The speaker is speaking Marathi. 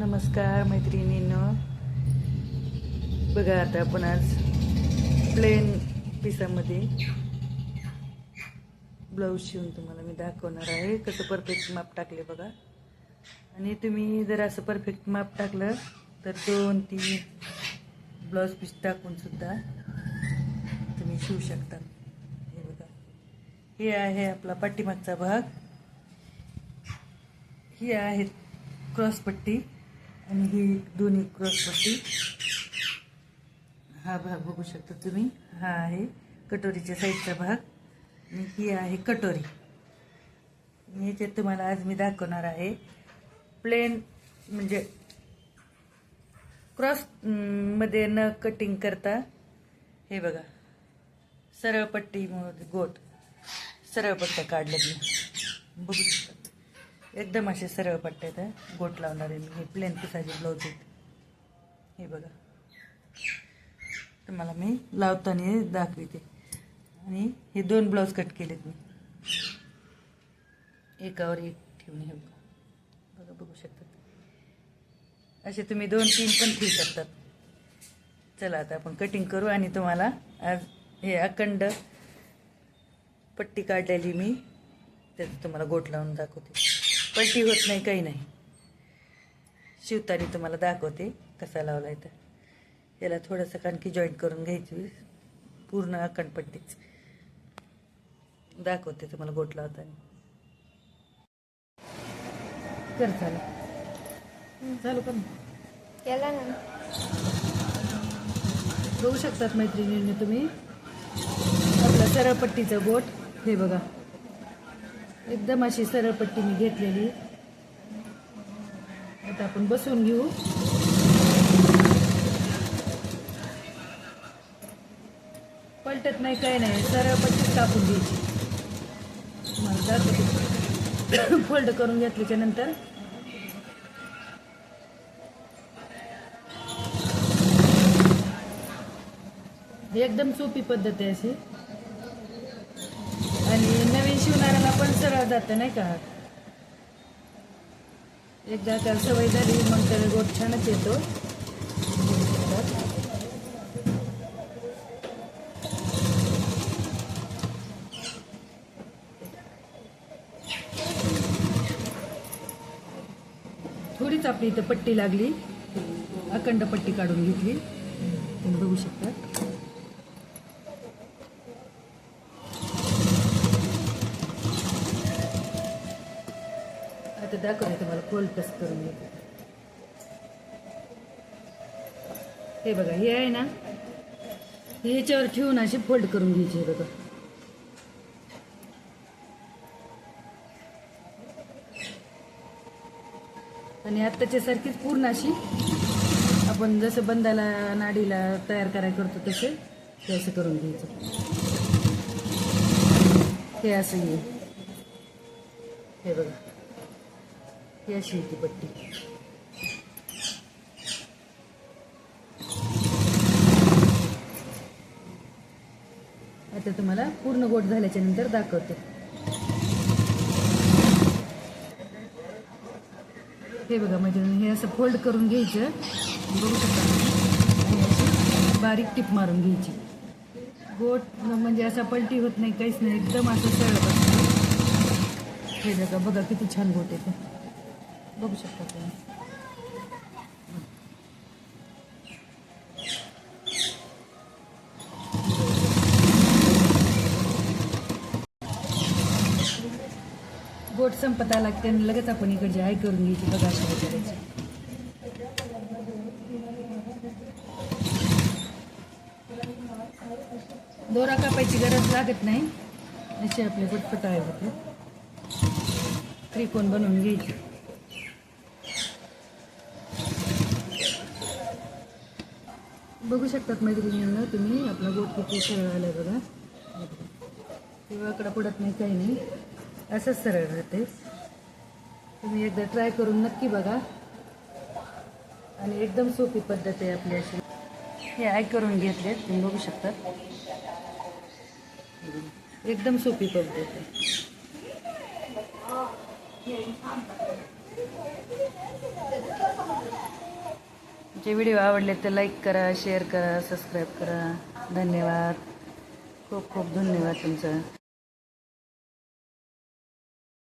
नमस्कार मैत्रिणीनं. बघा आता आपण आज प्लेन पिसामध्ये ब्लाऊज शिवून तुम्हाला मी दाखवणार आहे. कसं परफेक्ट माप टाकले बघा. आणि तुम्ही जर असं परफेक्ट माप टाकलं तर दोन तीन ब्लाऊज पीस टाकून सुद्धा तुम्ही शिवू शकता. हे बघा. हे आहे आपला पाठीमागचा भाग. ही आहे क्रॉसपट्टी. आणि ही दोन्ही क्रॉसपट्टी हा भाग बघू शकता तुम्ही. हा आहे कटोरीच्या साईडचा भाग. आणि ही आहे कटोरी. याच्यात तुम्हाला आज मी दाखवणार आहे प्लेन म्हणजे क्रॉसमध्ये न कटिंग करता हे बघा. सरळ पट्टी गोट. सरळ पट्ट्या काढल्यात मी. बघू शकता. एकदम असे सरळ पट्टे आहेत गोट लावणार आहे मी. हे प्लेन पिसाचे ब्लाऊज आहेत. हे बघा. तुम्हाला मी लावताना दाखवते. आणि हे दोन ब्लाऊज कट केलेत मी. एकावर एक ठेवून हे बघा. बघा बघू शकतात असे तुम्ही दोन तीन पण ठेवू शकतात चला आता आपण कटिंग करू आणि तुम्हाला आज हे अखंड पट्टी काढलेली मी. त्याचं तुम्हाला गोट लावून दाखवते. पलटी होत नाही काही नाही. शिवताना तुम्हाला दाखवते कसा लावला तर. याला थोडंसं कानकी जॉईंट करून घ्यायची पूर्ण अखंड पट्टीच दाखवते तुम्हाला गोट लावताना. कर चालू. चालू ना. केला ना. बघू शकतात मैत्रिणींनी तुम्ही. आपलं सरळपट्टीचं बोट हे बघा. एकदम अशी सरळपट्टी मी घेतलेली. आता आपण बसवून घेऊ. पलटत नाही काही नाही. सरळपट्टीच कापून घ्यायची. तुम्हाला दाखवते फोल्ड करून घेतल्याच्या नंतर. एकदम सोपी पद्धत आहे अशी आणि नवीन शिवणाऱ्याला जातं नाही का? एकदा त्याला सवय झाली मग त्याला गोट छानच येतो. थोडीच आपली इथं पट्टी लागली. अखंड पट्टी काढून घेतली. तुम्ही बघू शकता. आता दाखवते तुम्हाला फोल्ड कसं करून घेते हे बघा हे आहे ना हे ह्याच्यावर ठेवून अशी फोल्ड करून घ्यायची हे बघा. आणि आत्ताच्या सारखीच पूर्ण अशी आपण जसं बंदाला नाडीला तयार करायला करतो तसे ते असं करून घ्यायचं. हे असं हे बघा. ही अशी येते पट्टी आता तुम्हाला पूर्ण गोट झाल्याच्यानंतर दाखवते. हे बघा म्हणजे हे असं फोल्ड करून घ्यायचं. बघू शकता बारीक टिप मारून घ्यायची. गोट म्हणजे असा पलटी होत नाही काहीच नाही एकदम असं सरळ हे बघा बघा किती छान गोट येते. बघू शकता तुम्ही. गोट संपत आला की त्यांनी लगेच आपण इकडची आय करून घ्यायची बघा अशा करायची. दोरा कापायची गरज लागत नाही. असे आपले पटपट आहे त्रिकोण बनवून घ्यायची? बघू शकतात मैत्रिणींना तुम्ही आपला गोट किती सरळ आलाय बघा. किंवा कडा पडत नाही काही नाही. असंच सरळ राहते. तुम्ही एकदा ट्राय करून नक्की बघा. आणि एकदम सोपी पद्धत आहे आपली अशी. हे ऐक करून घेतले तुम्ही बघू शकतात. एकदम सोपी पद्धत आहे. जे व्हिडिओ आवडले ते लाईक करा शेअर करा सबस्क्राईब करा. धन्यवाद. खूप खूप धन्यवाद तुमचं.